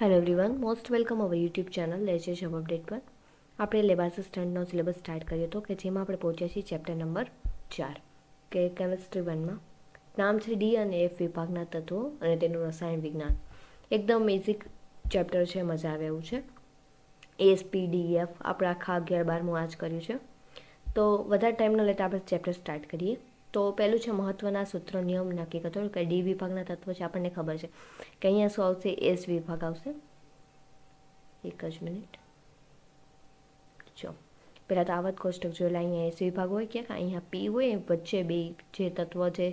Hello everyone most welcome our YouTube channel લેજે જબ update પર. આપણે લેબાસ સ્ટન્ટનો સિલેબસ સ્ટાર્ટ કર્યો હતો કે જેમાં આપણે પહોંચ્યા છીએ ચેપ્ટર નંબર ચાર, કે કેમિસ્ટ્રી વનમાં નામ છે ડી અને એફ વિભાગના તત્વો અને તેનું રસાયણ વિજ્ઞાન. એકદમ બેઝિક ચેપ્ટર છે, મજા આવે એવું છે. એસ પી ડી એફ આપણે આખા અગિયાર બારમું આ જ કર્યું છે. તો વધારે ટાઈમ ન લેતા આપણે ચેપ્ટર સ્ટાર્ટ કરીએ. તો પહેલું છે મહત્ત્વના સૂત્ર નિયમ નક્કી કરતો. કે ડી વિભાગના તત્વો છે, આપણને ખબર છે કે અહીંયા શું આવશે? એસ વિભાગ આવશે. એક જ મિનિટ. જો પહેલાં તો આવત કોષ્ટક જોયેલા અહીંયા એસ વિભાગ હોય ક્યાંક, અહીંયા પી હોય, વચ્ચે બે જે તત્વ જે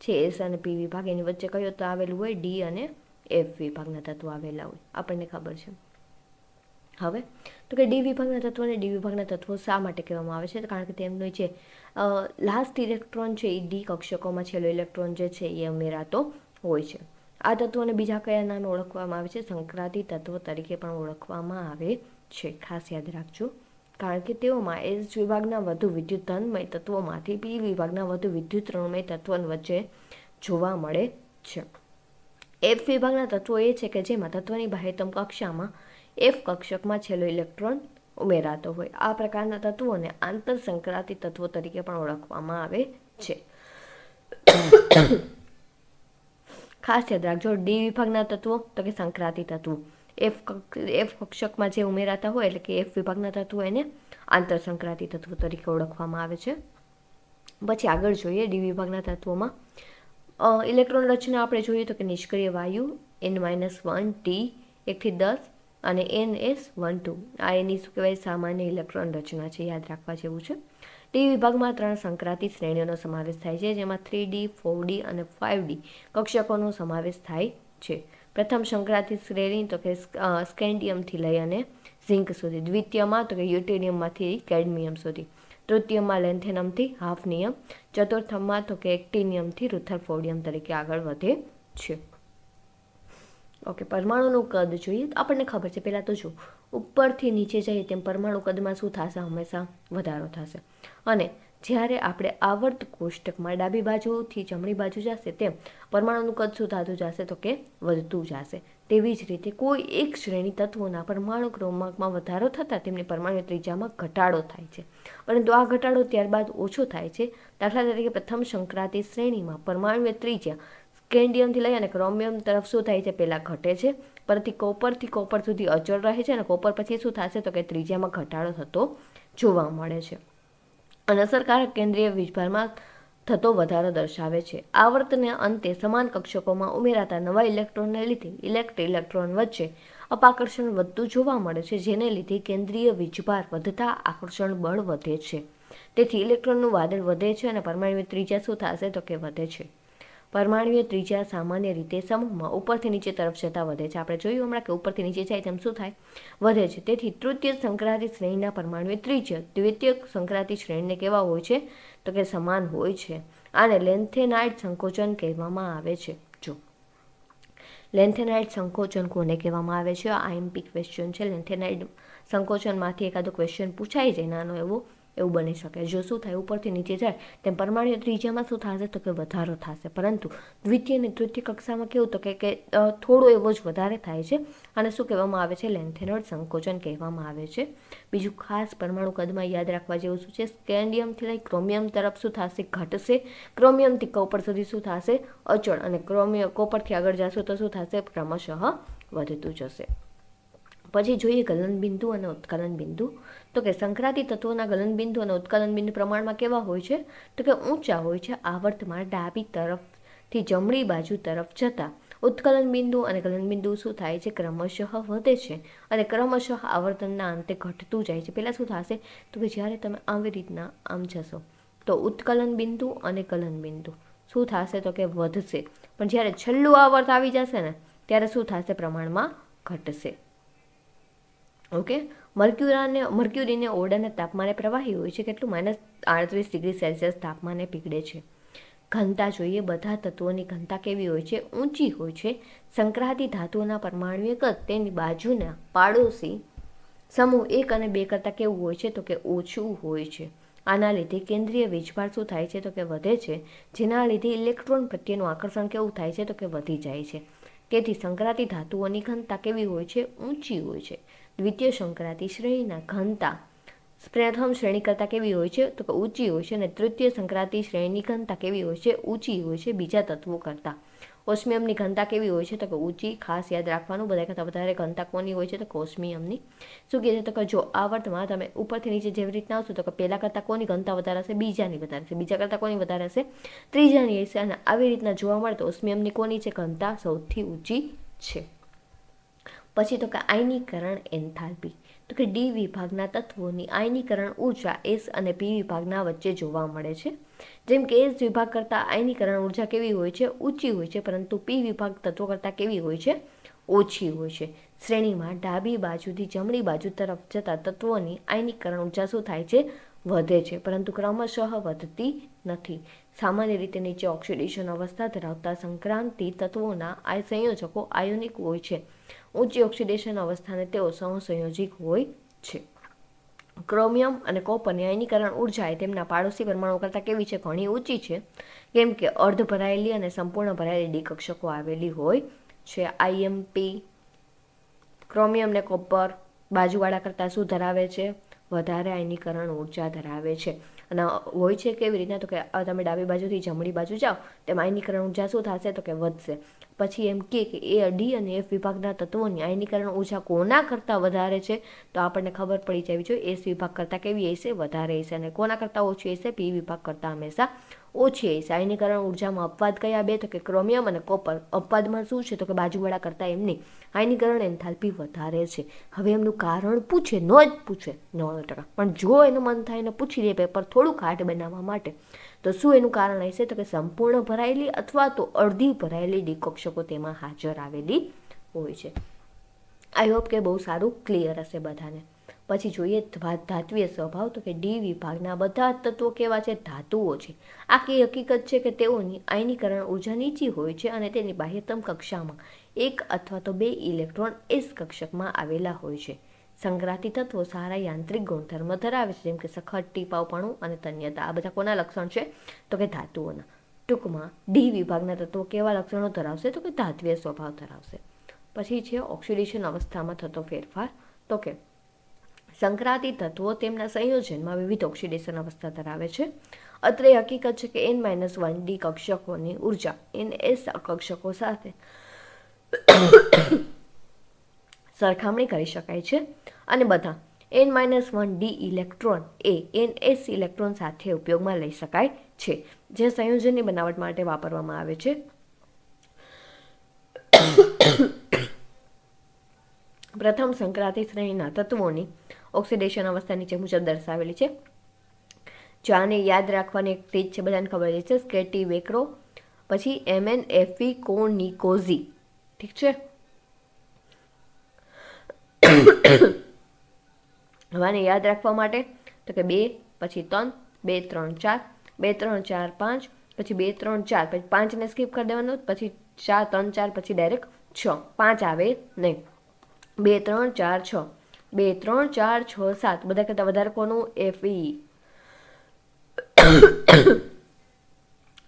છે, એસ અને પી વિભાગ, એની વચ્ચે કયો તો આવેલું હોય? ડી અને એફ વિભાગના તત્વો આવેલા હોય. આપણને ખબર છે. હવે? તો કે ડી વિભાગના તત્વોને ડી વિભાગના તત્વો શા માટે કહેવામાં આવે છે? કારણ કે તેમનો જે લાસ્ટ ઇલેક્ટ્રોન છે એ ડી કક્ષકોમાં છેલ્લો ઇલેક્ટ્રોન જે છે એ ઉમેરાતો હોય છે. આ તત્વોને બીજા કયા નામે ઓળખવામાં આવે છે? સંક્રાંતિ તત્વો તરીકે પણ ઓળખવામાં આવે છે. ખાસ યાદ રાખજો. કારણ કે તેઓમાં એસ વિભાગના વધુ વિદ્યુત ધનમય તત્વોમાંથી પી વિભાગના વધુ વિદ્યુત ઋણમય તત્વો વચ્ચે જોવા મળે છે. એફ વિભાગના તત્વો એ છે કે જેમાં તત્વની બાહ્યતમ કક્ષામાં એફ કક્ષકમાં છેલ્લો ઇલેક્ટ્રોન ઉમેરાતો હોય. આ પ્રકારના તત્વોને આંતર સંક્રાંતિ તત્વો તરીકે પણ ઓળખવામાં આવે છે. ખાસ યાદ રાખજો ડી વિભાગના તત્વો તો કે સંક્રાંતિ તત્વો. એફ એફ કક્ષકમાં જે ઉમેરાતા હોય એટલે કે એફ વિભાગના તત્વો એને આંતર સંક્રાંતિ તત્વો તરીકે ઓળખવામાં આવે છે. પછી આગળ જોઈએ ડી વિભાગના તત્વોમાં. ઇલેક્ટ્રોન રચના આપણે જોઈએ તો કે નિષ્ક્રિય વાયુ એન માઇનસ વન ટી એકથી દસ. અને એન એસ વન ટુ. આ એની શું કહેવાય, સામાન્ય ઇલેક્ટ્રોન રચના છે, યાદ રાખવા જેવું છે. ડી વિભાગમાં ત્રણ સંક્રાંતિ શ્રેણીઓનો સમાવેશ થાય છે, જેમાં થ્રી ડી, ફોર ડી અને ફાઇવ ડી કક્ષકોનો સમાવેશ થાય છે. પ્રથમ સંક્રાંતિ શ્રેણી તો કે સ્કેન્ડિયમથી લઈ અને ઝિંક સુધી. દ્વિતીયમાં તો કે યુટેનિયમમાંથી કેડમિયમ સુધી. તૃતીયમાં લેન્થેનમથી હાફ નિયમ ચતુર્થમમાં તો કે એક્ટિનિયમથી રુથરફોડિયમ તરીકે આગળ વધે છે. ઓકે, પરમાણુનું કદ જોઈએ તો આપણને ખબર છે, પહેલાં તો જો ઉપરથી નીચે જઈએ તેમ પરમાણુ કદમાં શું થશે? હંમેશા વધારો થશે. અને જ્યારે આપણે આવર્ત કોષ્ટકમાં ડાબી બાજુથી જમણી બાજુ જશે તેમ પરમાણુનું કદ શું થતું જશે? તો કે વધતું જશે. તેવી જ રીતે કોઈ એક શ્રેણી તત્વોના પરમાણુ ક્રમાંકમાં વધારો થતાં તેમની પરમાણુ ત્રીજામાં ઘટાડો થાય છે. પરંતુ આ ઘટાડો ત્યારબાદ ઓછો થાય છે. દાખલા તરીકે પ્રથમ સંક્રાંતિ શ્રેણીમાં પરમાણુ ત્રિજ્યા સ્કેન્ડિયમથી લઈ અને ક્રોમિયમ તરફ શું થાય છે? પહેલાં ઘટે છે. પરથી કોપરથી કોપર સુધી અચળ રહે છે અને કોપર પછી શું થશે? તો કે ત્રીજામાં ઘટાડો થતો જોવા મળે છે. અને અસરકારક કેન્દ્રીય વીજભારમાં થતો વધારો દર્શાવે છે. આવર્તને અંતે સમાન કક્ષકોમાં ઉમેરાતા નવા ઇલેક્ટ્રોનને લીધે ઇલેક્ટ ઇલેક્ટ્રોન વચ્ચે અપાકર્ષણ વધતું જોવા મળે છે, જેને લીધે કેન્દ્રીય વીજભાર વધતા આકર્ષણ બળ વધે છે. તેથી ઇલેક્ટ્રોનનું વાદળ વધે છે અને પરમાણુ ત્રીજા શું થશે? તો કે વધે છે. પરમાણુય ત્રિજ્યા સામાન્ય રીતે સમૂહમાં ઉપરથી નીચે તરફ જતાં વધે છે. આપણે જોયું હમણાં કે ઉપરથી નીચે જાય તેમ શું થાય? વધે છે. તેથી તૃતીય સંક્રાંતિ શ્રેણીના પરમાણુય ત્રિજ્યા દ્વિતીય સંક્રાંતિ શ્રેણીને કેવા હોય છે? તો કે સમાન હોય છે. આને લેન્થેનાઇટ સંકોચન કહેવામાં આવે છે. જો. લેન્થેનાઇટ સંકોચન કોને કહેવામાં આવે છે? આ એમપી ક્વેશ્ચન છે. લેન્થેનાઇટ સંકોચનમાંથી એકાદો ક્વેશ્ચન પૂછાય જાય. નાનો એવો એવું બની શકે. જો શું થાય, ઉપરથી નીચે જાય, તેમ પરમાણુ ત્રીજામાં શું થશે તો કે વધારો થશે. પરંતુ દ્વિતીય અને તૃતીય કક્ષામાં કેવું તો કે થોડો એવો જ વધારે થાય છે અને શું કહેવામાં આવે છે? લેન્થેનોઇડ સંકોચન કહેવામાં આવે છે. બીજું ખાસ પરમાણુ કદમાં યાદ રાખવા જેવું શું છે? સ્કેન્ડિયમથી લઈ ક્રોમિયમ તરફ શું થશે? ઘટશે. ક્રોમિયમથી કોપર સુધી શું થશે? અચળ. અને ક્રોમિયમ કોપરથી આગળ જશો તો શું થશે? ક્રમશઃ વધતું જશે. પછી જોઈએ ગલનબિંદુ અને ઉત્કલન બિંદુ તો કે સંક્રાંતિ તત્વોના ગલનબિંદુ અને ઉત્કલન બિંદુ પ્રમાણમાં કેવા હોય છે? તો કે ઊંચા હોય છે આવર્તમાં ડાબી તરફથી જમણી બાજુ તરફ જતાં. ઉત્કલન બિંદુ અને ગલનબિંદુ શું થાય છે? ક્રમશઃ વધે છે અને ક્રમશઃ આવર્તનના અંતે ઘટતું જાય છે. પહેલાં શું થશે? તો કે જ્યારે તમે આવી રીતના આમ જશો, તો ઉત્કલન બિંદુ અને ગલન બિંદુ શું થશે? તો કે વધશે. પણ જ્યારે છેલ્લું આવર્ત આવી જશે ને, ત્યારે શું થશે? પ્રમાણમાં ઘટશે. ઓકે? મર્ક્યુરાને, મર્ક્યુરીને ઓરડાના તાપમાને પ્રવાહી હોય છે કેટલું? માઇનસ આડત્રીસ ડિગ્રી સેલ્સિયસ તાપમાને પીગળે છે. ઘનતા જોઈએ, બધા તત્વોની ઘનતા કેવી હોય છે? ઊંચી હોય છે. સંક્રાંતિ ધાતુઓના પરમાણુએ કદ તેની બાજુના પાડોશી સમૂહ એક અને બે કરતાં કેવું હોય છે? તો કે ઓછું હોય છે. આના લીધે કેન્દ્રીય વીજભાર શું થાય છે? તો કે વધે છે. જેના લીધે ઇલેક્ટ્રોન પ્રત્યેનું આકર્ષણ કેવું થાય છે? તો કે વધી જાય છે. તેથી સંક્રાંતિ ધાતુઓની ઘનતા કેવી હોય છે? ઊંચી હોય છે. દ્વિતીય સંક્રાંતિ શ્રેણીના ઘનતા પ્રથમ શ્રેણી કરતાં કેવી હોય છે? તો કે ઊંચી હોય છે અને તૃતીય સંક્રાંતિ શ્રેણીની ઘનતા કેવી હોય છે? ઊંચી હોય છે, બીજા તત્વો કરતાં. ઓસ્મિયમની ઘનતા કેવી હોય છે? તો કે ઊંચી, ખાસ યાદ રાખવાનું, બધા કરતાં વધારે ઘનતા કોની હોય છે? તો કે ઓસ્મિયમની. શું કહે છે? તો કે જો આ વર્તમાં તમે ઉપરથી નીચે જેવી રીતના આવશો, તો કે પહેલાં કરતાં કોની ઘનતા વધારે હશે? બીજાની વધારે હશે. બીજા કરતાં કોની વધારે હશે? ત્રીજાની હશે. અને આવી રીતના જોવા મળે તો ઓસ્મિયમની કોની છે? ઘનતા સૌથી ઊંચી છે. પછી તો કે આયનીકરણ એન્થાલ્પી. તો કે ડી વિભાગના તત્વોની આયનીકરણ ઊર્જા એસ અને પી વિભાગના વચ્ચે જોવા મળે છે. જેમ કે એસ વિભાગ કરતાં આયનીકરણ ઊર્જા કેવી હોય છે? ઊંચી હોય છે, પરંતુ પી વિભાગ તત્વો કરતાં કેવી હોય છે? ઓછી હોય છે. શ્રેણીમાં ડાબી બાજુથી જમણી બાજુ તરફ જતા તત્વોની આયનીકરણ ઊર્જા શું થાય છે? વધે છે, પરંતુ ક્રમશઃ વધતી નથી. સામાન્ય રીતે નીચે ઓક્સિડેશન અવસ્થા ધરાવતા સંક્રાંતિ તત્વોના આ સંયોજકો આયોનિક હોય છે. ઊંચી ઓક્સિડેશન અવસ્થાને તેઓ સહસંયોજિક હોય છે. ક્રોમિયમ અને કોપરની આયનીકરણ ઊર્જા એ તેમના પાડોશી પરમાણુ કરતાં કેવી છે? ઘણી ઊંચી છે. કેમ કે અર્ધ ભરાયેલી અને સંપૂર્ણ ભરાયેલી ડી કક્ષકો આવેલી હોય છે. આઈએમપી ક્રોમિયમ ને કોપર બાજુવાળા કરતાં શું ધરાવે છે? વધારે આયનીકરણ ઊર્જા ધરાવે છે. અને હોય છે કેવી રીતના? તો કે તમે ડાબી બાજુથી જમણી બાજુ જાઓ, તેમાં આયનીકરણ ઊર્જા શું થશે? તો કે, વધશે. પછી એમ કે એ ડી અને એફ વિભાગના તત્વોની આયનીકરણ ઊર્જા કોના કરતાં વધારે છે? તો આપણને ખબર પડી જવી જોઈએ, એસ વિભાગ કરતાં કેવી હશે? વધારે હશે. અને કોના કરતાં ઓછી હશે? પી વિભાગ કરતાં હંમેશા ઓછી હશે આયનીકરણ ઉર્જામાં અપવાદ કયા બે? તો કે ક્રોમિયમ અને કોપર. અપવાદમાં શું છે? તો કે બાજુવાળા કરતાં એમની આયનીકરણ એન્થાલ્પી વધારે છે. હવે એમનું કારણ પૂછે, ન જ પૂછે નવ્વાણું ટકા. પણ જો એનું મન થાય એને પૂછી દે પેપર થોડુંક હાર્ડ બનાવવા માટે, તો શું એનું કારણ હશે? તો કે સંપૂર્ણ ભરાયેલી અથવા તો અડધી ભરાયેલી ડીકોક્ષકો તેમાં હાજર આવેલી હોય છે. આઈ હોપ કે બહુ સારું ક્લિયર હશે બધાને. પછી જોઈએ ધાત્વીય સ્વભાવ તો કે ડી વિભાગના બધા તત્વો કેવા છે? ધાતુઓ છે. આ કે હકીકત છે કે તેઓની આયનીકરણ ઊર્જા નીચી હોય છે અને તેની બાહ્યતમ કક્ષામાં એક અથવા તો બે ઇલેક્ટ્રોન એસ કક્ષકમાં આવેલા હોય છે. સંક્રાંતિ તત્વો સારા યાંત્રિક ગુણધર્મ ધરાવે છે, જેમ કે સખત ટીપાવપણું અને તન્યતા. આ બધા કોના લક્ષણ છે? તો કે ધાતુઓના. ટૂંકમાં, ડી વિભાગના તત્વો કેવા લક્ષણો ધરાવશે? તો કે ધાત્વીય સ્વભાવ ધરાવશે. પછી છે ઓક્સિડેશન અવસ્થામાં થતો ફેરફાર. તો કે સંક્રાંતિ તત્વો તેમના સંયોજનમાં વિવિધ ઓક્સિડેશન અવસ્થા ધરાવે છે. અત્રે હકીકત છે કે એન માઇનસ વન ડી કક્ષકોની ઊર્જા એન એસ કક્ષકો સાથે સરખામણી કરી શકાય છે. અને બધા N minus one D electron એ એન એસ ઇલેક્ટ્રોન સાથે ઉપયોગમાં લઈ શકાય છે, જે સંયોજનની બનાવટ માટે વાપરવામાં આવે છે. પ્રથમ સંક્રાંતિ શ્રેણીના તત્વોની ઓક્સિડેશન અવસ્થા નીચે મુજબ દર્શાવેલી છે. જો આને યાદ રાખવાની એક તેજ છે, બધાને ખબર છે સ્કેટી વેક્રો, પછી એમ એન એફી કોનિકોઝી ઠીક છે? હવાને યાદ રાખવા માટે, તો કે બે, પછી ત્રણ, બે, ત્રણ, ચાર, બે, ત્રણ, ચાર, પાંચ, પછી બે, ત્રણ, ચાર, પછી પાંચને સ્કીપ કરી દેવાનું, પછી ચાર, ત્રણ, ચાર, પછી ડાયરેક્ટ છ. પાંચ આવે નહીં. બે, ત્રણ, ચાર, છ. બે, ત્રણ, ચાર, છ, સાત. બધા કરતાં વધારે કોનું? એફ ઈ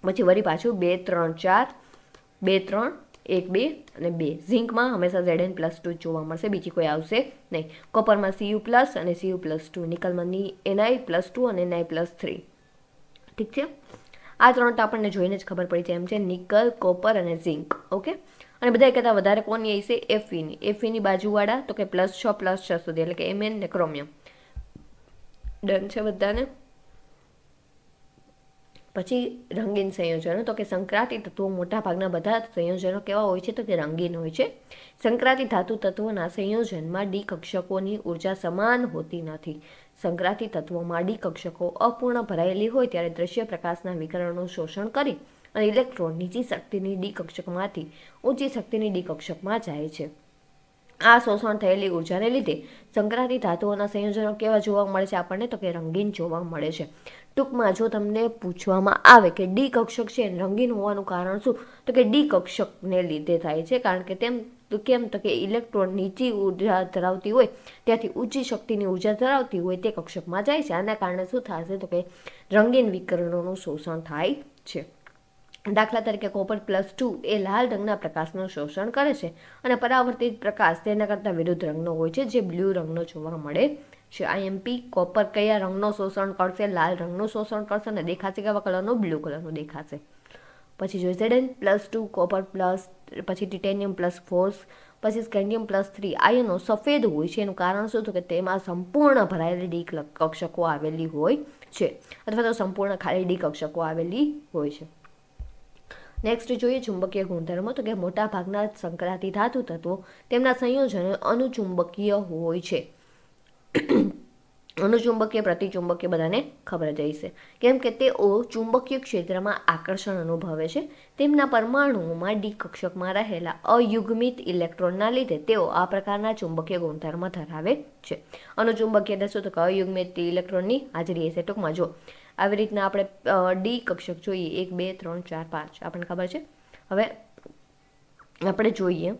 પછી વળી પાછું બે, ત્રણ, ચાર. બે, ત્રણ, એક, બે અને બે. ઝીંકમાં હંમેશા ઝેડ એન પ્લસ ટુ જોવા મળશે. બીજી કોઈ આવશે નહીં. કોપરમાં સીયુ પ્લસ અને સીયુ પ્લસ ટુ નિકલમાં એનઆઈ પ્લસ ટુ અને એનઆઈ પ્લસ થ્રી ઠીક છે? આ ત્રણ તો આપણને જોઈને જ ખબર પડી જાય એમ છે, નિકલ, કોપર અને ઝિંક, ઓકે? અને બધા કહેતા વધારે કોની છે? એફઈની એફઈની બાજુવાળા, તો કે પ્લસ છ પ્લસ છ સુધી, એટલે કે એમએન ને ક્રોમિયમ. ડન છે બધાને? પછી રંગીન સંયોજનો, તો કે સંક્રાંતિ તત્વો મોટાભાગના બધા સંયોજનો કેવા હોય છે? તો કે રંગીન હોય છે. સંક્રાંતિ ધાતુ તત્વોના સંયોજનમાં ડી કક્ષકોની ઊર્જા સમાન હોતી નથી. સંક્રાંતિ તત્વોમાં ડી કક્ષકો અપૂર્ણ ભરાયેલી હોય ત્યારે દ્રશ્ય પ્રકાશના વિકરણનું શોષણ કરી અને ઇલેક્ટ્રોન નીચી શક્તિની ડી કક્ષકમાંથી ઊંચી શક્તિની ડી કક્ષકમાં જાય છે. આ શોષણ થયેલી ઉર્જાને લીધે સંક્રાંતિ ધાતુઓના સંયોજનો કેવા જોવા મળે છે આપણને? તો કે રંગીન જોવા મળે છે. ટૂંકમાં જો તમને પૂછવામાં આવે કે ડી કક્ષક છે રંગીન હોવાનું કારણ શું? તો કે ડી કક્ષકને લીધે થાય છે, કારણ કે તેમ કેમ તો કે ઇલેક્ટ્રોન નીચી ઊર્જા ધરાવતી હોય, ત્યાંથી ઊંચી શક્તિની ઊર્જા ધરાવતી હોય તે કક્ષકમાં જાય છે. આના કારણે શું થશે તો કે રંગીન વિકરણોનું શોષણ થાય છે. દાખલા તરીકે કોપર પ્લસ ટુ એ લાલ રંગના પ્રકાશનું શોષણ કરે છે અને પરાવર્તિત પ્રકાશ તેના કરતાં વિરુદ્ધ રંગનો હોય છે, જે બ્લુ રંગનો જોવા મળે છે. આઈએમપી કોપર કયા રંગનો શોષણ કરશે? લાલ રંગનું શોષણ કરશે અને દેખાશે કેવા કલરનું? બ્લુ કલરનું દેખાશે. પછી જોઈએ ZN plus two copper plus પછી ટિટેનિયમ પ્લસ ફોર્સ પછી સ્કેન્ડિયમ પ્લસ થ્રી આયનો સફેદ હોય છે. એનું કારણ શું? તો કે તેમાં સંપૂર્ણ ભરાયેલી ડી કક્ષકો આવેલી હોય છે. અથવા તો સંપૂર્ણ ખાલી ડી કક્ષકો આવેલી હોય છે. નેક્સ્ટ જોઈએ ચુંબકીય ગુણધર્મો. તો કે મોટા ભાગના સંક્રાંતિ ધાતુ તત્વો તેમના સંયોજનો અનુચુંબકીય હોય છે. અનુચુંબકીય, પ્રતિચુંબકીય બધાને ખબર જ હશે. કેમ કે તેઓ ચુંબકીય ક્ષેત્રમાં આકર્ષણ અનુભવે છે. તેમના પરમાણુઓમાં ડી કક્ષકમાં રહેલા અયુગ્મિત ઇલેક્ટ્રોનના લીધે તેઓ આ પ્રકારના ચુંબકીય ગુણધર્મ ધરાવે છે. અનુચુંબકીય એટલે તો કે અયુગ્મિત ઇલેક્ટ્રોનની હાજરી હશે ટૂંકમાં. જો આવી રીતના આપણે ડી કક્ષક જોઈએ, એક, બે, ત્રણ, ચાર, પાંચ, આપણને ખબર છે? હવે આપણે જોઈએ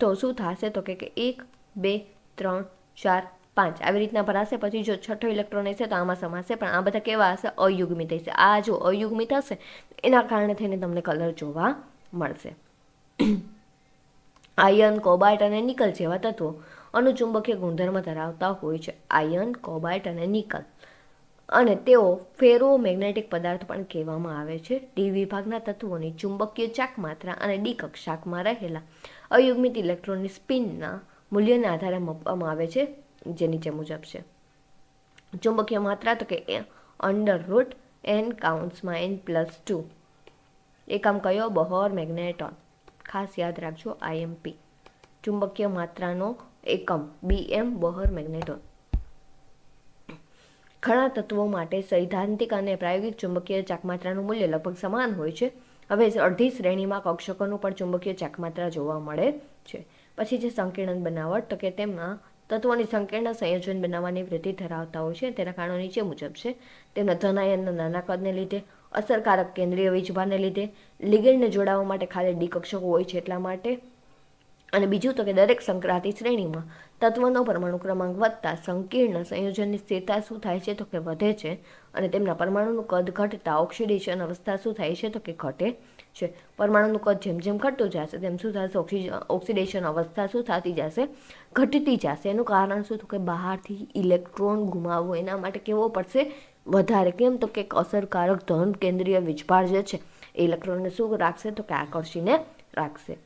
તો શું થશે તો કે એક, બે, ત્રણ, ચાર પાંચ. આવી રીતના ભરાશે, પછી જો છઠ્ઠો ઇલેક્ટ્રોન હશે તો આમાં સમાશે. પણ આ બધા કેવા હશે? અયુગ્મિત હશે. આ જો અયુગ્મિત હશે, એના કારણે થઈને તમને કલર જોવા મળશે. આયર્ન કોબાલ્ટ અને નિકલ જેવા તત્વો અનુચુંબકીય ગુણધર્મ ધરાવતા હોય છે. આયર્ન કોબાલ્ટ અને નિકલ અને તેઓ ફેરો મેગ્નેટિક પદાર્થ પણ કહેવામાં આવે છે. ડી વિભાગના તત્વોની ચુંબકીય ચાક માત્રા અને ડી કક્ષાકમાં રહેલા અયુગ્મિત ઇલેક્ટ્રોનની સ્પિનના મૂલ્યના આધારે માપવામાં આવે છે. જે નીચે મુજબ છે ચુંબકીય માત્રા તો કે અંડર રૂટ એન કાઉન્ટ્સમાં એન પ્લસ ટુ એકમ કયો? બહોર મેગ્નેટોન. ખાસ યાદ રાખજો આઈએમપી ચુંબકીય માત્રાનો એકમ બીએમ બહોર મેગ્નેટોન. ઘણા તત્વો માટે સૈદ્ધાંતિક અને પ્રાયોગિક ચુંબકીય ચાકમાત્રાનું મૂલ્ય લગભગ સમાન હોય છે. હવે અડધી શ્રેણીમાં કક્ષકોનું પણ ચુંબકીય ચાકમાત્રા જોવા મળે છે. પછી જે સંકીર્ણ બનાવટ, તો કે તેમાં તત્વોની સંકીર્ણ સંયોજન બનાવવાની વૃત્તિ ધરાવતા હોય છે. તેના કારણો નીચે મુજબ છે. તેમના ધનાયનના નાના કદને લીધે, અસરકારક કેન્દ્રીય વીજભારને લીધે, લિગેન્ડને જોડાવા માટે ખાલી ડી કક્ષકો હોય છે એટલા માટે. અને બીજું તો કે દરેક સંક્રાંતિ શ્રેણીમાં તત્વનો પરમાણુ ક્રમાંક વધતા સંકીર્ણ સંયોજનની સ્થિરતા શું થાય છે તો કે વધે છે. અને તેમના પરમાણુનું કદ ઘટતા ઓક્સિડેશન અવસ્થા શું થાય છે તો કે ઘટે. છે. પરમાણુનું કદ જેમ જેમ ઘટતું જશે, તેમ શું થશે? ઓક્સિડેશન અવસ્થા શું થતી જશે? ઘટતી જશે. એનું કારણ શું? તો કે બહારથી ઇલેક્ટ્રોન ગુમાવવો, એના માટે કેવો પડશે? વધારે કેમ? તો કે અસરકારક ધન કેન્દ્રીય વીજભાર જે છે, એ ઇલેક્ટ્રોનને શું રાખશે? તો કે આકર્ષીને રાખશે.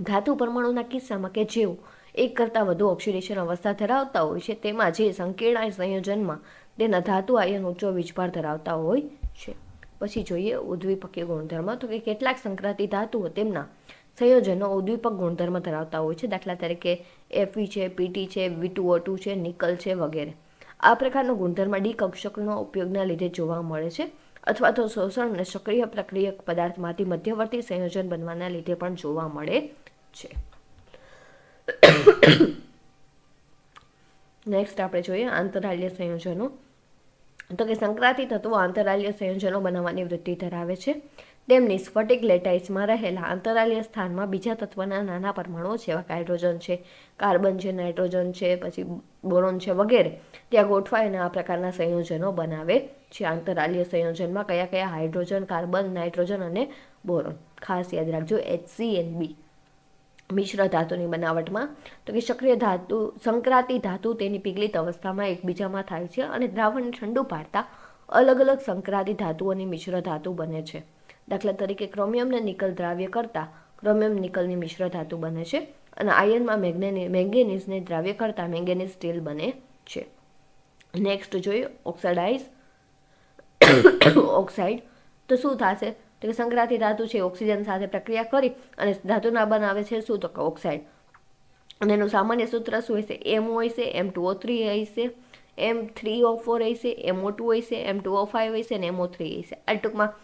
ધાતુ પરમાણુના કિસ્સામાં કે જેવું એક કરતાં વધુ ઓક્સિડેશન અવસ્થા ધરાવતા હોય છે, તેમાં જે સંકીર્ણ સંયોજનમાં તેના ધાતુ આયન ઊંચો વીજભાર ધરાવતા હોય છે. પછી જોઈએ ઉદ્વિપકીય ગુણધર્મ. તો કે કેટલાક સંક્રાંતિ ધાતુઓ તેમના સંયોજનો ઉદ્વિપક ગુણધર્મ ધરાવતા હોય છે. દાખલા તરીકે એફઈ છે પીટી છે વીટુ ટુ છે, નિકલ છે વગેરે. આ પ્રકારનો ગુણધર્મ ડી કક્ષકનો ઉપયોગના લીધે જોવા મળે છે. અથવા તો શોષણ અને સક્રિય પ્રક્રિયક પદાર્થમાંથી મધ્યવર્તી સંયોજન બનવાના લીધે પણ જોવા મળે છે. નેક્સ્ટ આપણે જોઈએ આંતરાલ્ય સંયોજનો. તો કે સંક્રાંતિ તત્વો આંતરાલીય સંયોજનો બનાવવાની વૃત્તિ ધરાવે છે. તેમની સ્ફટિક લેટાઇસમાં રહેલા આંતરાલીય સ્થાનમાં બીજા તત્વના નાના પરમાણુઓ એવા હાઇડ્રોજન છે, કાર્બન છે, નાઇટ્રોજન છે, પછી બોરોન છે વગેરે. ત્યાં ગોઠવાઈને આ પ્રકારના સંયોજનો બનાવે છે આંતરાલીય સંયોજનમાં કયા કયા હાઇડ્રોજન, કાર્બન, નાઇટ્રોજન અને બોરોન. ખાસ યાદ રાખજો એચસી એન બી મિશ્ર ધાતુની બનાવટમાં. તો કે સક્રિય ધાતુ, સંક્રાંતિ ધાતુ તેની પીગલિત અવસ્થામાં એકબીજામાં થાય છે અને દ્રાવણને ઠંડુ પાડતા અલગ અલગ સંક્રાંતિ ધાતુઓની મિશ્ર ધાતુ બને છે. દાખલા તરીકે ક્રોમિયમને નિકલ દ્રાવ્ય કરતાં ક્રોમિયમ નિકલની મિશ્ર ધાતુ બને છે અને આયર્નમાં મેગ્નેની, મેંગેનીઝને દ્રાવ્ય કરતાં મેંગેનીઝ સ્ટીલ બને છે. નેક્સ્ટ જોઈએ ઓક્સાડાઇઝ. ઓક્સાઇડ. તો શું થશે? તો કે સંક્રાંતિ ધાતુ છે, ઓક્સિજન સાથે પ્રક્રિયા કરી અને ધાતુના બનાવે છે શું? તો કે ઓક્સાઇડ. અને એનું સામાન્ય સૂત્ર શું હશે? એમ હોય છે, એમ ટુ ઓ થ્રી હશે એમ થ્રી ઓ ફોર હશે એમઓ ટુ હશે એમ ટુ ઓ ફાઇવ હશે અને ઓ થ્રી હશે આ ટૂંકમાં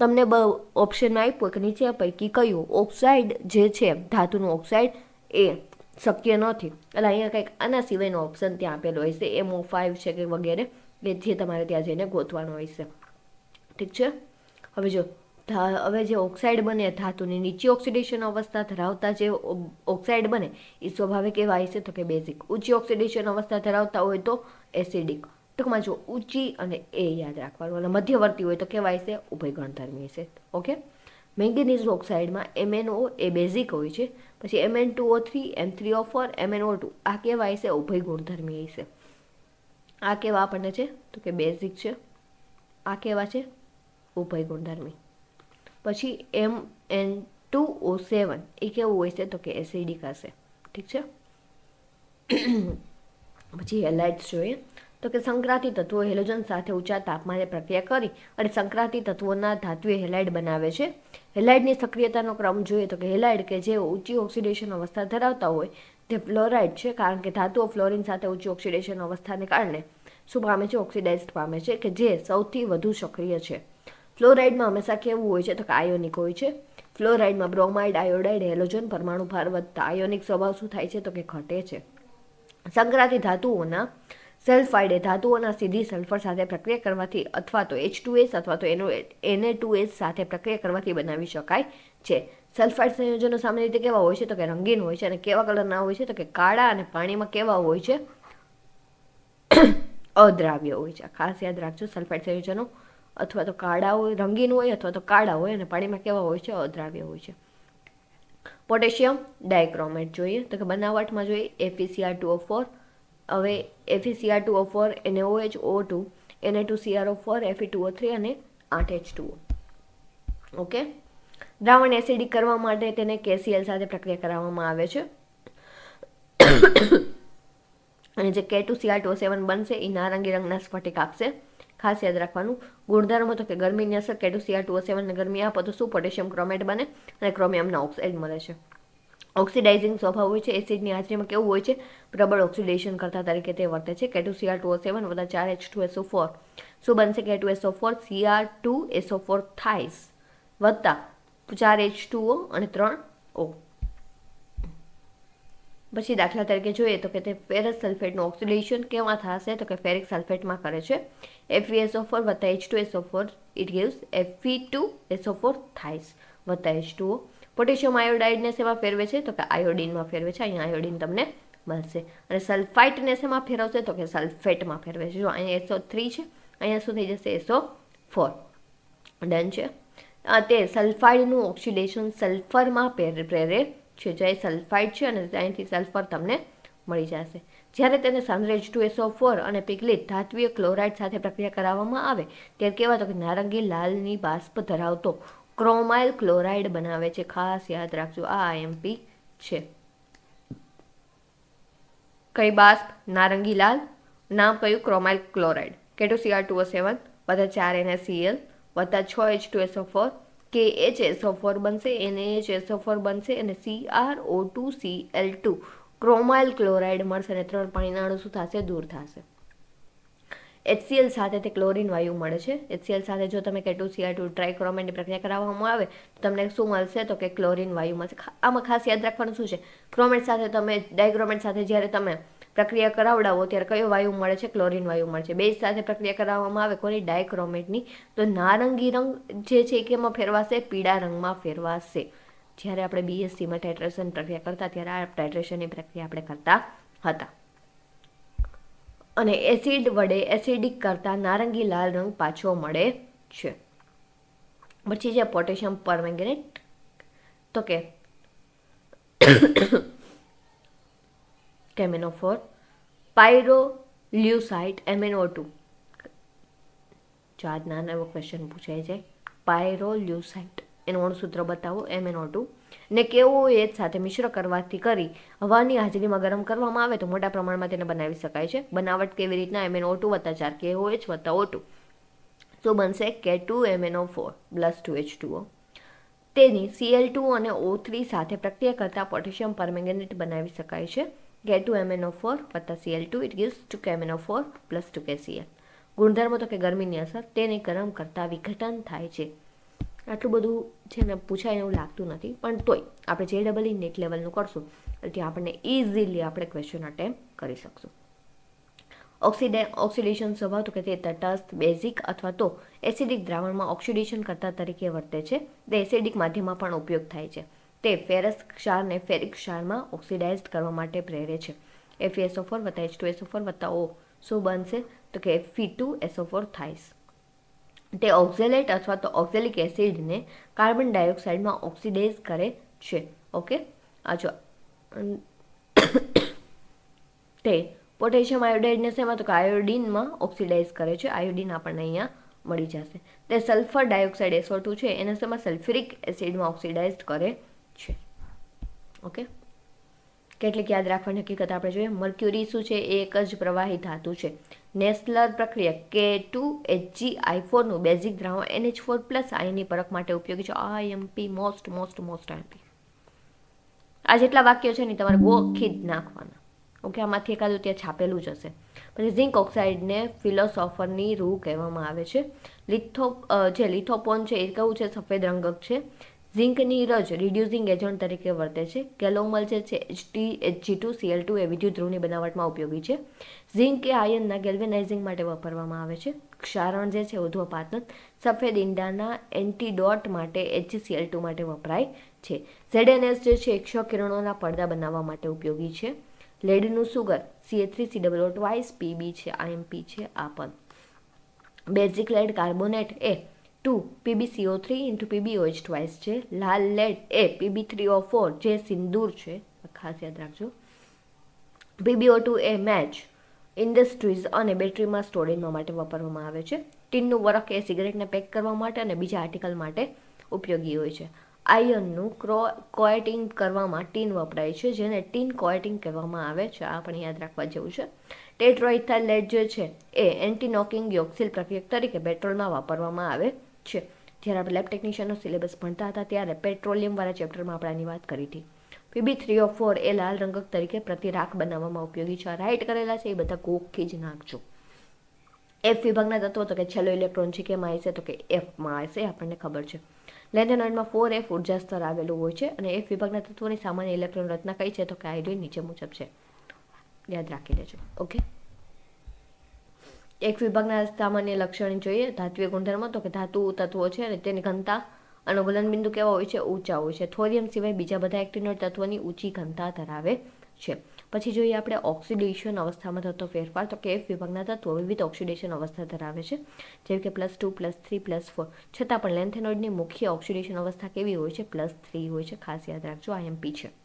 તમને બ ઓપ્શન આપ્યું કે નીચે પૈકી કયું? ઓક્સાઇડ જે છે, ધાતુનું ઓક્સાઇડ, એ શક્ય નથી. એટલે અહીંયા કંઈક આના સિવાયનો ઓપ્શન ત્યાં આપેલો હોય છે એમઓ ફાઇવ છે કે વગેરે, કે જે તમારે ત્યાં જઈને ગોતવાનો હોય છે. ઠીક છે? હવે જો હવે જે ઓક્સાઇડ બને ધાતુની, નીચી ઓક્સિડેશન અવસ્થા ધરાવતા જે ઓક્સાઇડ બને એ સ્વાભાવિક એવા હશે તો કે બેઝિક. ઊંચી ઓક્સિડેશન અવસ્થા ધરાવતા હોય તો એસિડિક. ટૂંકમાં જો ઊંચી અને એ યાદ રાખવાનું, અને મધ્યવર્તી હોય તો કેવા છે ઉભય ગણધર્મી હશે ઓકે? મેંગેનીઝ ઓક્સાઇડમાં એમએનઓ એ બેઝિક હોય છે, પછી MN two O three, M three O four MNO two આ કેવા હશે ઉભય ગુણધર્મી હશે આ કેવા આપણને છે? તો કે બેઝિક છે. આ કેવા છે? ઉભય ગુણધર્મી. પછી એમ એન ટુ ઓ સેવન એ કેવું હોય છે? તો કે એસિડિક હશે ઠીક છે? પછી હેલાઇટ્સ જોઈએ. તો કે સંક્રાંતિ તત્વો હેલોજન સાથે ઊંચા તાપમાને પ્રક્રિયા કરી અને સંક્રાંતિ તત્વોના ધાતુએ હેલાઇડ બનાવે છે. હેલાઇડની સક્રિયતાનો ક્રમ જોઈએ તો કે હેલાઇડ કે જે ઊંચી ઓક્સિડેશન અવસ્થા ધરાવતા હોય તે ફ્લોરાઇડ છે કારણ કે ધાતુઓ ફ્લોરિન સાથે ઊંચી ઓક્સિડેશન અવસ્થાને કારણે શું પામે છે ઓક્સિડાઇઝ પામે છે કે જે સૌથી વધુ સક્રિય છે. ફ્લોરાઇડમાં હંમેશા કેવું હોય છે? તો કે આયોનિક હોય છે. ફ્લોરાઇડમાં બ્રોમાઇડ, આયોડાઇડ, હેલોજન, પરમાણુ ભાર વધતા આયોનિક સ્વભાવ શું થાય છે? તો કે ઘટે છે. સંક્રાંતિ ધાતુઓના સલ્ફાઇડ એ ધાતુઓના સીધી સલ્ફર સાથે પ્રક્રિયા કરવાથી અથવા તો એચ ટુ એસ અથવા તો એનો એને ટુ એસ સાથે પ્રક્રિયા કરવાથી બનાવી શકાય છે. સલ્ફાઇડ સંયોજનો સામાન્ય રીતે કેવા હોય છે? તો કે રંગીન હોય છે અને કેવા કલરના હોય છે? તો કે કાળા અને પાણીમાં કેવા હોય છે? અદ્રાવ્ય હોય છે. ખાસ યાદ રાખજો સલ્ફાઇડ સંયોજનો. અથવા તો કાળા હોય, રંગીન હોય અથવા તો કાળા હોય અને પાણીમાં કેવા હોય છે? અદ્રાવ્ય હોય છે. પોટેશિયમ ડાયક્રોમેટ જોઈએ. તો કે બનાવટમાં જોઈએ એફીસીઆર ટુ ઓ ફોર હવે એફીસીઆર ટુ ઓ ફોર એને ઓએચ ઓ ટુ એને ટુ સીઆરઓ ફોર એફી ટુ ઓ થ્રી અને આઠ એચ ટુ ઓકે? દ્રાવણ એસિડિક કરવા માટે તેને કેસીએલ સાથે પ્રક્રિયા કરાવવામાં આવે છે. અને જે કે ટુ સીઆર ટુ સેવન બનશે, એ નારંગી રંગના સ્ફટિક આપશે. ખાસ યાદ રાખવાનું. ગુણધર્મો તો કે ગરમીની અસર કેટુ સીઆર ટુ સેવનને ગરમી આપો તો શું પોટેશિયમ, ક્રોમેટ બને અને ક્રોમિયમના ઓક્સાઇડ મળે છે. ઓક્સિડાઇઝિંગ સ્વભાવ હોય છે, એસિડની હાજરીમાં કેવું હોય છે? પ્રબળ ઓક્સિડેશન કરતા તરીકે તે વર્તે છે. કે ટુ સીઆર ટુ સેવન વત્તા ચાર એચ ટુ એસો ફોર. શું બનશે K two SO four? CR two SO four thrice વત્તા ચાર એચ ટુ ઓ અને ત્રણ ઓ. પછી દાખલા તરીકે જોઈએ તો કે તે ફેરસ સલ્ફેટનું ઓક્સિડેશન કેવા થશે? તો કે ફેરિક સલ્ફેટમાં કરે છે. એફવીએસઓ ફોર વત્તા H two SO four it gives એફવી two SO four thrice વત્તા એચ ટુઓ પોટેશિયમ આયોડાઇડને શેમાં ફેરવે છે? તો કે આયોડિનમાં ફેરવે છે. અહીંયા આયોડિન તમને મળશે. અને સલ્ફાઇટને શેમાં ફેરવશે? તો કે સલ્ફેટમાં ફેરવે છે. જો અહીંયા એસો થ્રી છે, અહીંયા શું થઈ જશે? એસો ફોર ડન છે. તે સલ્ફાઇડનું ઓક્સિડેશન સલ્ફરમાં પ્રેરે છે, જે સલ્ફાઇડ છે અને અહીંથી સલ્ફર તમને મળી જશે. જ્યારે તેને સનરેજ ટુ એસો ફોર અને પિગલિત ધાત્વીય ક્લોરાઇડ સાથે પ્રક્રિયા કરાવવામાં આવે, ત્યારે કેવા તો કે નારંગી, લાલની બાષ્પ ધરાવતો ક્રોમાઇલ ક્લોરાઇડ બનાવે છે. ખાસ યાદ રાખજો, આ આઈએમપી છે. કઈ બાષ્પ? નારંગી, લાલ. નામ કયું? Chromyl chloride કેટો CR two seven વધારે ચાર એને સીએલ વત્તા છ H two SO four K H SO four બનશે, એને એચ એસઓ ફોર બનશે અને C R O two C L two chromyl chloride મળશે અને ત્રણ પાણીના અણુ શું થશે? દૂર થશે. એચસીએલ સાથે તે ક્લોરિન વાયુ મળે છે. એચસીએલ સાથે જો તમે કે ટુ સીઆર ટુ ટ્રાયક્રોમેટની પ્રક્રિયા કરાવવામાં આવે, તો તમને શું મળશે? તો કે ક્લોરિન વાયુ મળશે. આમાં ખાસ યાદ રાખવાનું શું છે? ક્રોમેટ સાથે તમે ડાયક્રોમેટ સાથે જ્યારે તમે પ્રક્રિયા કરાવડાવો, ત્યારે કયો વાયુ મળે છે? ક્લોરિન વાયુ મળે છે. બેઝ સાથે પ્રક્રિયા કરાવવામાં આવે, કોની? ડાયક્રોમેટની. તો નારંગી રંગ જે છે કે એમાં ફેરવાશે? પીળા રંગમાં ફેરવાશે. જ્યારે આપણે બીએસસીમાં ટાઇટ્રેશન પ્રક્રિયા કરતા, ત્યારે આ ટાઇટ્રેશનની પ્રક્રિયા આપણે કરતા હતા. અને એસિડ વડે એસિડિક કરતાં નારંગી લાલ રંગ પાછો મળે છે. પછી છે પોટેશિયમ પરમેંગેનેટ. તો કે કેમેનોફોર પાયરોલ્યુસાઇટ એમએનઓ ટુ જો નાનો એવો ક્વેશ્ચન પૂછાય છે પાયરોલ્યુસાઇટ એનું અણુસૂત્ર બતાવો એમએનઓ ટુ ને કેવો એ સાથે મિશ્ર કરવાથી કરી હવાની હાજરીમાં ગરમ કરવામાં આવે તો મોટા પ્રમાણમાં તેને બનાવી શકાય છે. બનાવટ કેવી રીતના એમએન ઓ ટુ વત્તા ચાર કે ઓ એચ વત્તા ઓ ટુ શું બનશે K two MNO four plus two H two O તેની સીએલ ટુ અને ઓ થ્રી સાથે પ્રક્રિયા કરતાં પોટેશિયમ પરમેંગેનેટ બનાવી શકાય છે. ટુ એમએનઓ ફોર વત્તા CL two it gives two KMNO four plus two K CL ગુણધર્મો તો કે ગરમીની અસર, તેને ગરમ કરતાં વિઘટન થાય છે. આટલું બધું છે ને પૂછાય એવું લાગતું નથી, પણ તોય આપણે જે ડબલ ઈ નેટ લેવલનું કરશું એટલે આપણને ઇઝીલી આપણે ક્વેશ્ચન અટેમ્પ કરી શકશું. ઓક્સિડે ઓક્સિડેશન સ્વભાવ તો કે તે તટસ્થ બેઝિક અથવા તો એસિડિક દ્રાવણમાં ઓક્સિડેશન કરતા તરીકે વર્તે છે, તે એસિડિક માધ્યમમાં પણ ઉપયોગ થાય છે. તે ફેરસ ક્ષારને ફેરિક ક્ષારમાં ઓક્સિડાઇઝ કરવા માટે પ્રેરે છે. એફ એસો ફોર વત્તા H two S O four વત્તા ઓ શું બનશે? તો કે ફી ટુ એસોફોર થાઈસ તે ઓક્ઝેલેટ અથવા તો ઓક્ઝેલિક એસિડને કાર્બન ડાયોક્સાઇડમાં ઓક્સિડાઇઝ કરે છે. ઓકે? જો. તે પોટેશિયમ આયોડાઇડને શેમાં? તો કે આયોડિનમાં ઓક્સિડાઇઝ કરે છે. આયોડિન આપણને અહીંયા મળી જશે. તે સલ્ફર ડાયોક્સાઇડ એસો ટુ છે. એને શેમાં? સલ્ફ્યુરિક એસિડમાં ઓક્સિડાઇઝ કરે છે. ઓકે કેટલીક યાદ રાખવાની હકીકત આપણે જોઈએ. મર્ક્યુરી શું છે? એક જ પ્રવાહી ધાતુ છે. નેસ્લર પ્રક્રિયા કે ટુ એચજી આઈ ફોરનું બેઝિક દ્રાવણ એનએચ ફોર પ્લસ આઈની પરખ માટે ઉપયોગી છે. IMP most most most IMP આ જેટલા વાક્યો છે ને તમારે ગોખી જ નાખવાના. ઓકે આમાંથી એકાદું ત્યાં છાપેલું જ હશે. પછી ઝિંક ઓક્સાઇડને ફિલોસોફરની રૂ કહેવામાં આવે છે. લિથો જે લિથોપોન છે, એ કેવું છે? સફેદ રંગક છે. ઝિંકની રજ રિડ્યુસિંગ એજન્ટ તરીકે વર્તે છે. કેલોમલ જે છે HT HG two CL two એ વિદ્યુત ધ્રુવની બનાવટમાં ઉપયોગી છે. ઝિંક એ આયનના ગેલ્વેનાઇઝિંગ માટે વાપરવામાં આવે છે. ક્ષારણ જે છે, ઉધ્વપાતન સફેદ ઈંડાના એન્ટીડોટ માટે એચસીએલ ટુ માટે વપરાય છે. ઝેડએનએસ જે છે એ ક્ષ કિરણોના પડદા બનાવવા માટે ઉપયોગી છે. લેડનું sugar CA three C double twice PB છે આઈએમપી છે આ પણ બેઝિક લેડ કાર્બોનેટ એ two PBCO three into PBOH twice છે લાલ લેડ એ પીબી થ્રી ઓ ફોર જે સિંદૂર છે ખાસ યાદ રાખજો. પીબીઓ ટુ એ મેચ ઇન્ડસ્ટ્રીઝ અને બેટરીમાં સ્ટોરેજમાં માટે વાપરવામાં આવે છે. ટીનનું વરખ એ સિગરેટને પેક કરવા માટે અને બીજા આર્ટિકલ માટે ઉપયોગી હોય છે. આયનનું ક્રો કોએટિંગ કરવામાં ટીન વપરાય છે, જેને ટીન કોએટિંગ કહેવામાં આવે છે. આ પણ યાદ રાખવા જેવું છે. ટેટ્રોઇથાલેટ જે છે, એ એન્ટીનોકિંગ યોક્સિલ પ્રક્રિયક તરીકે પેટ્રોલમાં વાપરવામાં આવે. છે. જ્યારે આપણે લેબ ટેકનિશિયનનો સિલેબસ ભણતા હતા ત્યારે પેટ્રોલિયમવાળા ચેપ્ટરમાં આપણે આની વાત કરી હતી. પીબી થ્રી ઓ ફોર એ લાલ રંગક તરીકે પ્રતિરાખ બનાવવામાં ઉપયોગી છે. રાઇટ કરેલા છે, એ બધા કોકથી જ નાખજો. એફ વિભાગના તત્વો તો કે છેલ્લો ઇલેક્ટ્રોન છે, કેમાં આવશે તો કે એફમાં આવશે આપણને ખબર છે. લેન્થેનોઇડમાં ફોર એફ ઊર્જા સ્તર આવેલું હોય છે અને એફ વિભાગના તત્વોની સામાન્ય ઇલેક્ટ્રોન રચના કઈ છે તો કે આયોડિન નીચે મુજબ છે. યાદ રાખી લેજો. ઓકે એક વિભાગના સામાન્ય લક્ષણ જોઈએ, ધાત્વિક ગુણધર્મો, તો કે ધાતુ તત્વો છે અને તેની ઘનતા અને ગલનબિંદુ કેવા હોય છે? ઊંચા હોય છે. થોરિયમ સિવાય બીજા બધા એક્ટિનોર તત્વોની ઊંચી ઘનતા ધરાવે છે. પછી જોઈએ આપણે ઓક્સિડેશન અવસ્થામાં થતો ફેરફાર. તો કે એફ વિભાગના તત્વો વિવિધ ઓક્સિડેશન અવસ્થા ધરાવે છે. જેમ કે plus two, plus three, plus four. છતાં પણ લેન્થેનોઇડની મુખ્ય ઓક્સિડેશન અવસ્થા કેવી હોય છે? પ્લસ થ્રી હોય છે. ખાસ યાદ રાખજો આઈએમપી છે.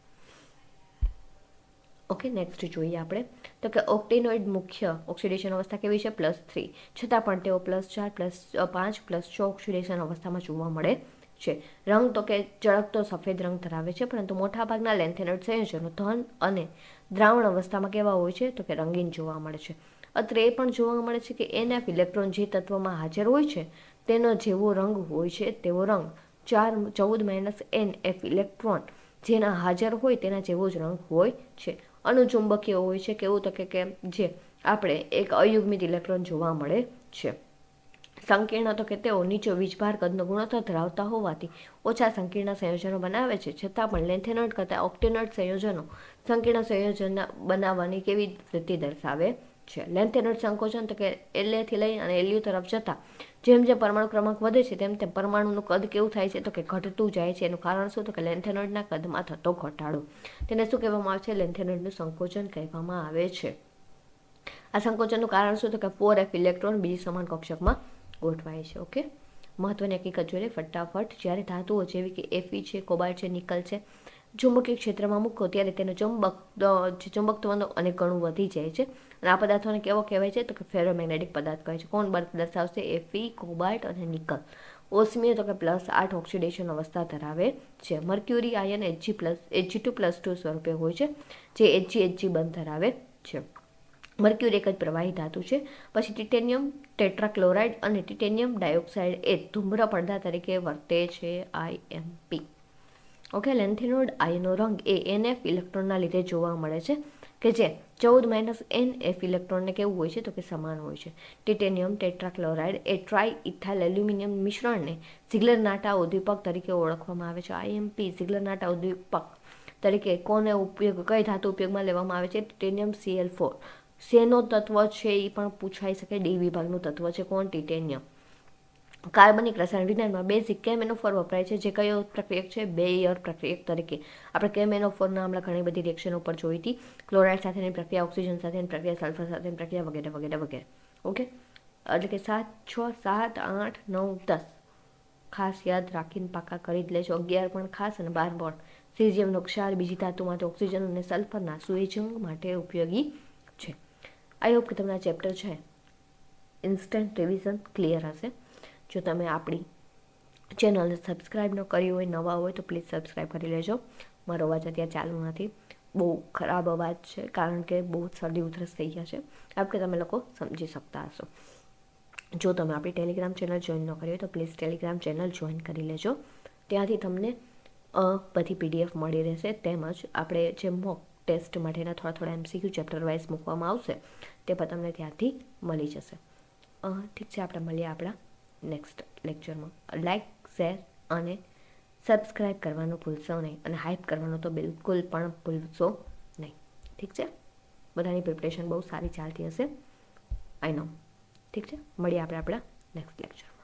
ઓકે નેક્સ્ટ જોઈએ આપણે. તો કે ઓક્ટેનોઇડ મુખ્ય ઓક્સિડેશન અવસ્થા કેવી છે? Plus three. છતાં પણ તેઓ પ્લસ ચાર, પ્લસ પાંચ, પ્લસ છ ઓક્સિડેશન અવસ્થામાં જોવા મળે છે. રંગ તો કે ચળકતો સફેદ રંગ ધરાવે છે, પરંતુ મોટાભાગના લેન્થેનોઇડ સંયોજનો ધન અને દ્રાવણ અવસ્થામાં કેવા હોય છે? તો કે રંગીન જોવા મળે છે. અત્રે એ પણ જોવા મળે છે કે એનએફ ઇલેક્ટ્રોન જે તત્વમાં હાજર હોય છે, તેનો જેવો રંગ હોય છે, તેવો રંગ ચાર, ચૌદ માઇનસ એન એફ ઇલેક્ટ્રોન જેના હાજર હોય તેના જેવો જ રંગ હોય છે. અણુચુંબકીય હોય છે, કેવું તો કે કે જે આપણે એક અયુગ્મિત ઇલેક્ટ્રોન જોવા મળે છે. સંકીર્ણ તો કે તેઓ નીચો વીજભાર કદનો ગુણોત્તર ધરાવતા હોવાથી ઓછા સંકીર્ણ સંયોજનો બનાવે છે. છતાં પણ લેન્થેનોટ કરતાં ઓક્ટેનટ સંયોજનો સંકીર્ણ સંયોજન બનાવવાની કેવી વૃત્તિ દર્શાવે? છે. લેન્થેનોઇડ સંકોચન તો કે એલએથી લઈ અને એલયુ તરફ જતાં. જેમ જેમ પરમાણુ ક્રમાંક વધે છે, તેમ તેમ પરમાણુનું કદ કેવું થાય છે, તો કે ઘટતું જાય છે. એનું કારણ શું? તો કે લેન્થેનોઇડના કદમાં થતો ઘટાડો. તેને શું કહેવામાં આવે છે? લેન્થેનોઇડનું સંકોચન કહેવામાં આવે છે. આ સંકોચનનું કારણ શું? તો કે ફોર એફ ઇલેક્ટ્રોન બીજી સમાન કક્ષકમાં ગોઠવાય છે. ઓકે મહત્વની હકીકત જોઈએ ફટાફટ જ્યારે ધાતુઓ જેવી કે એફી છે, કોબાલ્ટ છે, નિકલ છે ચુંબકીય ક્ષેત્રમાં મૂકો, ત્યારે તેનો ચુંબક જે ચુંબકત્વનો અને ઘણું વધી જાય છે. અને આ પદાર્થોને કેવો કહેવાય છે? તો કે ફેરોમેગ્નેટિક પદાર્થ કહે છે. કોણ બર્ફ દર્શાવશે? એફી કોબાલ્ટ અને નિકલ. ઓસ્મિય તો કે પ્લસ આઠ ઓક્સિડેશન અવસ્થા ધરાવે છે. Mercury, ion H G plus H G two plus two સ્વરૂપે હોય છે, જે એચજી એચજી બંધ ધરાવે છે. મર્ક્યુરી એક જ પ્રવાહી ધાતુ છે. પછી ટિટેનિયમ, ટેટ્રાક્લોરાઇડ અને ટિટેનિયમ ડાયોક્સાઇડ એ ધૂમ્ર પડદા તરીકે વર્તે છે આઈએમપી ઓકે લેન્થેનોઇડ આયનો રંગ એ એનએફ ઇલેક્ટ્રોનના લીધે જોવા મળે છે કે જે ચૌદ માઇનસ એન એફ ઇલેક્ટ્રોનને કેવું હોય છે તો કે સમાન હોય છે. ટિટેનિયમ ટેટ્રાક્લોરાઇડ એ ટ્રાય ઇથાઇલ એલ્યુમિનિયમ મિશ્રણને સિગ્લર નાટા ઉદ્દીપક તરીકે ઓળખવામાં આવે છે. આઈએમપી સિગ્લર નાટા ઉદ્દીપક તરીકે કોને ઉપયોગ, કઈ ધાતુ ઉપયોગમાં લેવામાં આવે છે? ટિટેનિયમ સીએલ ફોર શેનો તત્વ છે એ પણ પૂછાઈ શકે. ડી વિભાગનું તત્વ છે. કોણ? ટિટેનિયમ કાર્બનિક રસાયણ વિજ્ઞાનમાં બેઝિક કેમેનોફોર વપરાય છે? જે કયો પ્રક્રિયક છે? બેયર પ્રક્રિયક તરીકે. આપણે કેમેનોફોરના હમણાં ઘણી બધી રિએક્શન ઉપર જોઈ હતી. ક્લોરાઇડ સાથેની પ્રક્રિયા ઓક્સિજન સાથેની પ્રક્રિયા સલ્ફર સાથેની પ્રક્રિયા વગેરે વગેરે વગેરે. ઓકે એટલે કે સાત, છ, સાત, આઠ, નવ, દસ. ખાસ યાદ રાખીને પાકા કરી જ લેજો. અગિયાર પણ ખાસ અને બાર પણ. સિઝિયમનો ક્ષાર બીજી ધાતુ માટે ઓક્સિજન અને સલ્ફરના સુએજંગ માટે ઉપયોગી છે. આઈ હોપ કે તમને આ ચેપ્ટર છે. ઇન્સ્ટન્ટ રિવિઝન ક્લિયર હશે. જો તમે આપણી ચેનલને સબસ્ક્રાઈબ ન કરી હોય, નવા હોય, તો પ્લીઝ સબસ્ક્રાઈબ કરી લેજો. મારો અવાજ અત્યારે ચાલુ નથી. બહુ ખરાબ અવાજ છે, કારણ કે બહુ શરદી ઉધરસ થઈ ગયા છે. આપ કે તમે લોકો સમજી શકતા હશો. જો તમે આપણી ટેલિગ્રામ ચેનલ જોઈન ન કરી હોય, તો પ્લીઝ ટેલિગ્રામ ચેનલ જોઈન કરી લેજો. ત્યાંથી તમને બધી પીડીએફ મળી રહેશે. તેમજ આપણે જે મોક ટેસ્ટ માટેના થોડા થોડા એમસીક્યુ ચેપ્ટર વાઇઝ મૂકવામાં આવશે, તે પણ તમને ત્યાંથી મળી જશે. ઠીક છે, આપણે મળીએ આપણા નેક્સ્ટ લેક્ચરમાં લાઇક શેર અને સબસ્ક્રાઈબ કરવાનું ભૂલશો નહીં અને હાઇપ કરવાનું તો બિલકુલ પણ ભૂલશો નહીં. ઠીક છે? બધાની પ્રિપરેશન બહુ સારી ચાલતી હશે. આઈ નો ઠીક છે? મળીએ આપણે આપણા નેક્સ્ટ લેક્ચર